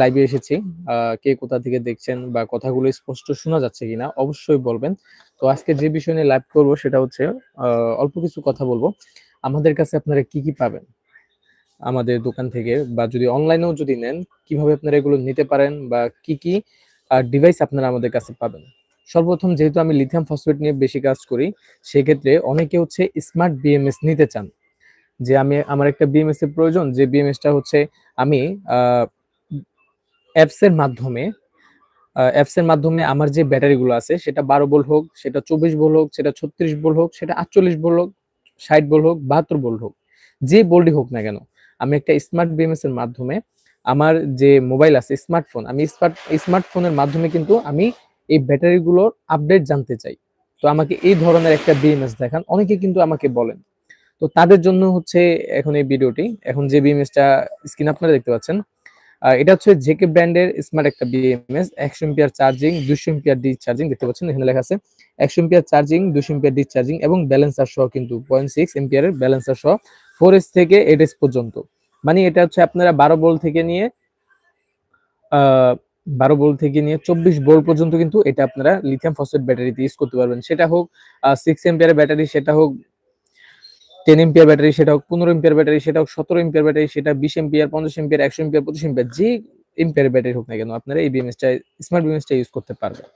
লাইভে এসেছি। কে কোথা থেকে দেখছেন বা কথাগুলো স্পষ্ট শোনা যাচ্ছে কিনা অবশ্যই বলবেন। তো আজকে যে বিষয় নিয়ে লাইভ করব সেটা হচ্ছে অল্প কিছু কথা বলব। আমাদের কাছে আপনারা কি কি পাবেন? আমাদের দোকান থেকে বা যদি অনলাইনেও যদি নেন, কীভাবে আপনারা এগুলো নিতে পারেন বা কি কি ডিভাইস আপনারা আমাদের কাছে পাবেন? সর্বপ্রথম যেহেতু আমি লিথিয়াম ফসফেট নিয়ে বেশি কাজ করি, সেক্ষেত্রে অনেকে হচ্ছে স্মার্ট বিএমএস নিতে চান। যে আমি, আমার একটা বিএমএস এর প্রয়োজন, যে বিএমএসটা হচ্ছে আমি অ্যাপস এর মাধ্যমে অ্যাপস এর মাধ্যমে আমার যে ব্যাটারিগুলো আছে, সেটা বারো বোল হোক, সেটা চব্বিশ বোল হোক, সেটা ছত্রিশ বোল হোক, সেটা আটচল্লিশ বোল হোক, ষাট বোল হোক, বাহাত্তর বোল হোক, যে বোল্ডই হোক না কেন, আমি একটা স্মার্ট বিএমএস এর মাধ্যমে আমার যে মোবাইল আছে স্মার্টফোন আমি স্মার্ট স্মার্টফোনের মাধ্যমে কিন্তু আমি এই ব্যাটারিগুলোর আপডেট জানতে চাই। তো আমাকে এই ধরনের একটা বিএমএস দেখান, অনেকে কিন্তু আমাকে বলেন। তো তাদের জন্য হচ্ছে এখন এই ভিডিওটি এখন যে বিএমএসটা স্ক্রিন আপনারা দেখতে পাচ্ছেন এটা হচ্ছে জেকে ব্র্যান্ডের স্মার্ট একটা বিএমএস একশো এম্পিয়ার চার্জিং দুশো এম্পিয়ার ডি চার্জিং দেখতে পাচ্ছেন? এখানে লেখা আছে, একশো এম্পিয়ার চার্জিং দুশো এম্পিয়ার ডি চার্জিং এবং ব্যালেন্সার সহ কিন্তু পয়েন্ট সিক্স এম্পিয়ারের ব্যালেন্সার সহ ফোর এস থেকে এইট এস পর্যন্ত। মানে এটা হচ্ছে আপনারা বারো বোল থেকে নিয়ে বারো বোল থেকে নিয়ে চব্বিশ বোল পর্যন্ত কিন্তু এটা আপনারা লিথিয়াম ফসফেট ব্যাটারিতে ইউজ করতে পারবেন। সেটা হোক সিক্স এম্পিয়ারের ব্যাটারি সেটা হোক টেন এম্পিয়ার ব্যাটারি সেটা হোক পনেরো এম্পিয়ার ব্যাটারি সেটা হোক সতেরো এম্পিয়ার ব্যাটারি, সেটা বিশ এম্পিয়ার, পঞ্চাশ এম্পিয়ার, একশো এম্পিয়ার, পঁচিশ এম্পিয়ার, যে এম্পিয়ার ব্যাটারি হোক না কেন আপনারা এই বিএমএসটা স্মার্ট বিএমএসটা ইউজ করতে পারবেন।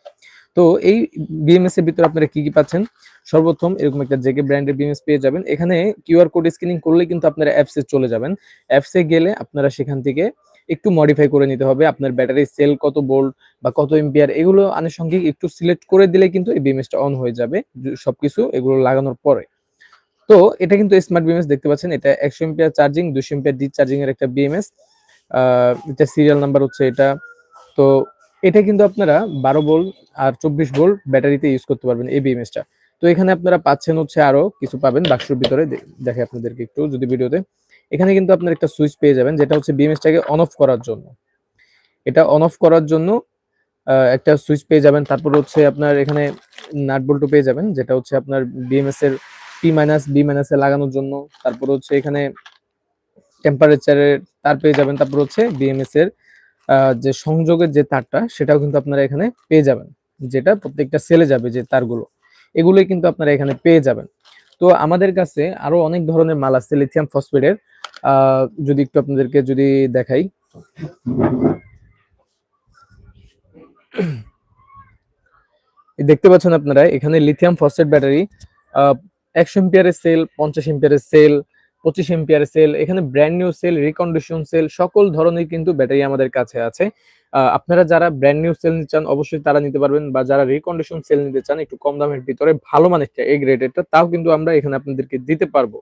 তো এই বিএমএস এর ভিতরে আপনারা কি কি পাচ্ছেন? সর্বপ্রথম এরকম একটা জেকে ব্র্যান্ডের বিএমএস পেয়ে যাবেন। এখানে কিউআর কোড স্ক্যানিং করলে কিন্তু আপনারা অ্যাপসে চলে যাবেন। অ্যাপসে গেলে আপনারা সেখান থেকে একটু মডিফাই করে নিতে হবে আপনার ব্যাটারি সেল কত ভোল্ট বা কত এম্পিয়ার, এগুলো আনুষঙ্গিক একটু সিলেক্ট করে দিলে কিন্তু এই বিএমএসটা অন হয়ে যাবে। সবকিছু এগুলো লাগানোর পরে। তো এটা কিন্তু স্মার্ট বিএমএস দেখতে পাচ্ছেন, এটা একশো এম্পিয়ার চার্জিং দুশো এম্পিয়ার ডি চার্জিং এর একটা বিএমএস এটা সিরিয়াল নাম্বার হচ্ছে এটা। তো এটা কিন্তু আপনারা বারো ভোল্ট আর চব্বিশ ভোল্ট ব্যাটারিতে ইউজ করতে পারবেন এই বিএমএসটা তো এখানে আপনারা পাচ্ছেন হচ্ছে আরও কিছু পাবেন বাক্সের ভিতরে দেখে আপনাদেরকে একটু যদি ভিডিওতে। এখানে কিন্তু আপনার একটা সুইচ পেয়ে যাবেন, যেটা হচ্ছে বিএমএসটাকে অন অফ করার জন্য। এটা অন অফ করার জন্য একটা সুইচ পেয়ে যাবেন। তারপর হচ্ছে আপনার এখানে নাট বল্টু পেয়ে যাবেন, যেটা হচ্ছে আপনার বিএমএস এর P minus B minus A লাগানোর জন্য। তারপর হচ্ছে এখানে টেম্পারেচারের তার পেয়ে যাবেন। তারপর হচ্ছে বিএমএস এর যে সংযোগের যে তারটা, সেটাও কিন্তু আপনারা এখানে পেয়ে যাবেন। যেটা প্রত্যেকটা সেলে যাবে যে তারগুলো। এগুলোই কিন্তু আপনারা এখানে পেয়ে যাবেন। তো আমাদের কাছে আরও অনেক ধরনের মাল আছে লিথিয়াম ফসফেটের যদি একটু আপনাদেরকে যদি দেখাই। দেখতে পাচ্ছেন আপনারা, এখানে লিথিয়াম ফসফেট ব্যাটারি একশো এম্পিয়ারের সেল পঞ্চাশ এম্পিয়ারের সেল পঁচিশ এম্পিয়ারের সেল এখানে brand new cell recondition cell সকল ধরনের কিন্তু ব্যাটারি আমাদের কাছে আছে। আপনারা যারা ব্র্যান্ড নিউ সেল নিতে চান, অবশ্যই তারা নিতে পারবেন বা যারা রিকন্ডিশন সেল নিতে চান, একটু কম দামের ভিতরে ভালো মানের এই গ্রেডেরটা তাও কিন্তু আমরা এখানে আপনাদেরকে দিতে পারব।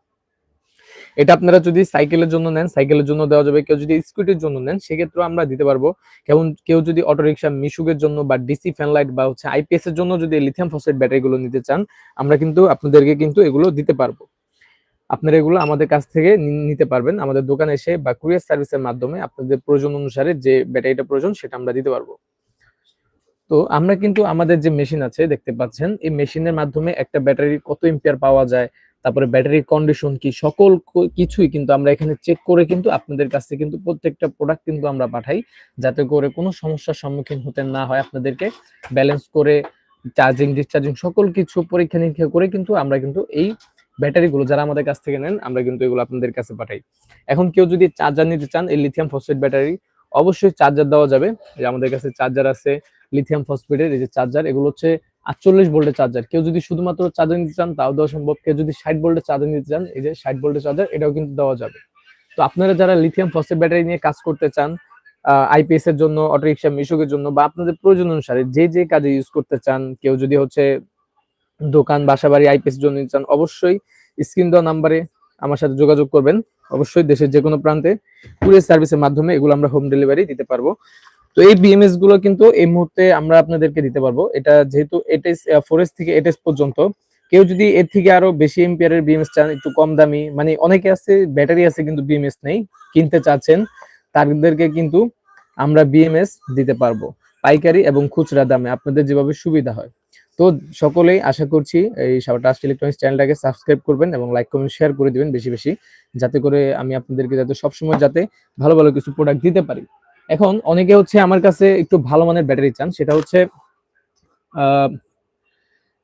এটা আপনারা যদি সাইকেলের জন্য নেন, সাইকেলের জন্য দেওয়া যাবে। কেউ যদি স্কুটির জন্য নেন, সেক্ষেত্রেও আমরা দিতে পারব। কেমন, কেউ যদি অটোরিকশা, মিশুকের জন্য বা ডিসি ফ্যানলাইট বা হচ্ছে আইপিএস এর জন্য যদি লিথিয়াম ফসফেট ব্যাটারি গুলো নিতে চান, আমরা কিন্তু আপনাদেরকে কিন্তু এগুলো দিতে পারব। আপনারা এগুলো আমাদের কাছ থেকে নিতে পারবেন। আমাদের দোকানে এসে বা কুরিয়ার সার্ভিসের মাধ্যমে আপনাদের প্রয়োজন অনুসারে যে ব্যাটারিটা প্রয়োজন, সেটা আমরা দিতে পারব। তো আমরা কিন্তু আমাদের যে মেশিন আছে, দেখতে পাচ্ছেন, এই মেশিনের মাধ্যমে একটা ব্যাটারি কত এম্পিয়ার পাওয়া যায় তারপরে ব্যাটারির কন্ডিশন কি, সকল কিছুই কিন্তু আমরা এখানে চেক করে কিন্তু আপনাদের কাছে কিন্তু প্রত্যেকটা প্রোডাক্ট কিন্তু আমরা পাঠাই, যাতে করে কোনো সমস্যার সম্মুখীন হতে না হয় আপনাদেরকে। ব্যালেন্স করে চার্জিং ডিসচার্জিং সকল কিছু পরীক্ষা নিরীক্ষা করে কিন্তু আমরা কিন্তু এই ব্যাটারিগুলো যারা আমাদের কাছ থেকে নেন, আমরা কিন্তু এগুলো আপনাদের কাছে পাঠাই। এখন কেউ যদি চার্জার নিতে চান, এই লিথিয়াম ফসফেট ব্যাটারি অবশ্যই চার্জার দেওয়া যাবে। যে আমাদের কাছে চার্জার আছে লিথিয়াম ফসফেটের এই যে চার্জার এগুলো হচ্ছে আটচল্লিশ ভোল্টের চার্জার কেউ যদি শুধুমাত্র চার্জার নিতে চান, তাও দেওয়া সম্ভব। কেউ যদি ষাট ভোল্টের চার্জার নিতে চান, এই যে ষাট ভোল্টের চার্জার এটাও কিন্তু দেওয়া যাবে। তো আপনারা যারা লিথিয়াম ফসফেট ব্যাটারি নিয়ে কাজ করতে চান আইপিএস এর জন্য অটোরিকশা মিশুকের জন্য, বা আপনাদের প্রয়োজন অনুসারে যে যে কাজে ইউজ করতে চান, কেউ যদি হচ্ছে দোকান বাসা বাড়ি আইপিএস জন্য নিতে চান, অবশ্যই স্ক্রিন দেওয়া নাম্বারে আমার সাথে যোগাযোগ করবেন। অবশ্যই দেশের যে কোনো প্রান্তে কুরিয়ার সার্ভিসের মাধ্যমে এগুলো আমরা হোম ডেলিভারি দিতে পারব। তো এই বিএমএসগুলো কিন্তু এই মুহূর্তে আমরা আপনাদেরকে দিতে পারব। এটা যেহেতু এটেস ফোরেস থেকে এটেস পর্যন্ত। কেউ যদি এর থেকে আরও বেশি এম্পিয়ারের বিএমএস চান, একটু কম দামি মানে অনেকে আছে ব্যাটারি আছে কিন্তু বিএমএস নেই, কিনতে চাচ্ছেন, তাদেরকে কিন্তু আমরা বিএমএস দিতে পারব, পাইকারি এবং খুচরা দামে, আপনাদের যেভাবে সুবিধা হয়। তো সকলেই আশা করছি এই টাস্ট ইলেকট্রনিক্স চ্যানেলটাকে সাবস্ক্রাইব করবেন এবং লাইক কমেন্ট শেয়ার করে দিবেন বেশি বেশি, যাতে করে আমি আপনাদেরকে যাতে সবসময় যাতে ভালো ভালো কিছু প্রোডাক্ট দিতে পারি। এখন অনেকে হচ্ছে আমার কাছে একটু ভালো মানের ব্যাটারি চান, সেটা হচ্ছে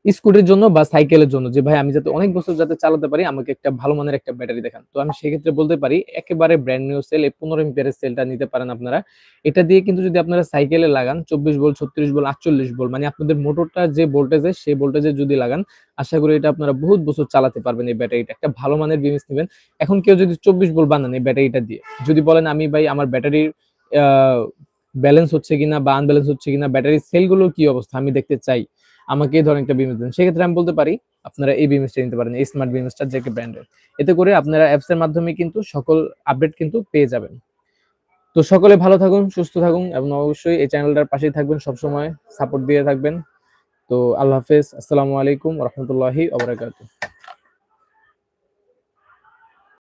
স্কুটির জন্য বা সাইকেলের জন্য। যে ভাই, আমি যাতে অনেক বছর যাতে চালাতে পারি, আমাকে একটা ভালো মানের একটা ব্যাটারি দেখান। তো আমি সেক্ষেত্রে বলতে পারি, একেবারে ব্র্যান্ড নিউ সেল এই পনেরো এম্পিয়ারের সেলটা নিতে পারেন আপনারা। এটা দিয়ে কিন্তু যদি আপনারা সাইকেলে লাগান, চব্বিশ বল ছত্রিশ বল আটচল্লিশ বল মানে আপনাদের মোটরটা যে ভোল্টেজে সেই ভোল্টেজে যদি লাগান, আশা করি এটা আপনারা বহুত বছর চালাতে পারবেন এই ব্যাটারিটা। একটা ভালো মানের বিমিস নেবেন। এখন কেউ যদি চব্বিশ বল বানান এই ব্যাটারিটা দিয়ে। যদি বলেন, আমি ভাই, আমার ব্যাটারির ব্যালেন্স হচ্ছে কিনা বা আনব্যালেন্স হচ্ছে কিনা ব্যাটারির সেলগুলোর কি অবস্থা, আমি দেখতে চাই। আমাকে এই ধরনের একটা বিমেজ দেন সেক্ষেত্রে আমি বলতে পারি, আপনারা এই বিমেজটা নিতে পারেন, এই স্মার্ট বিমেজটা যে ব্র্যান্ডের এতে করে আপনারা অ্যাপস এর মাধ্যমে কিন্তু সকল আপডেট কিন্তু পেয়ে যাবেন। তো সকলে ভালো থাকুন, সুস্থ থাকুন এবং অবশ্যই এই চ্যানেলটার পাশেই থাকবেন, সবসময় সাপোর্ট দিয়ে থাকবেন। তো আল্লাহ হাফেজ, আসসালামু আলাইকুম রহমতুল্লাহি ওবরাকাতুহ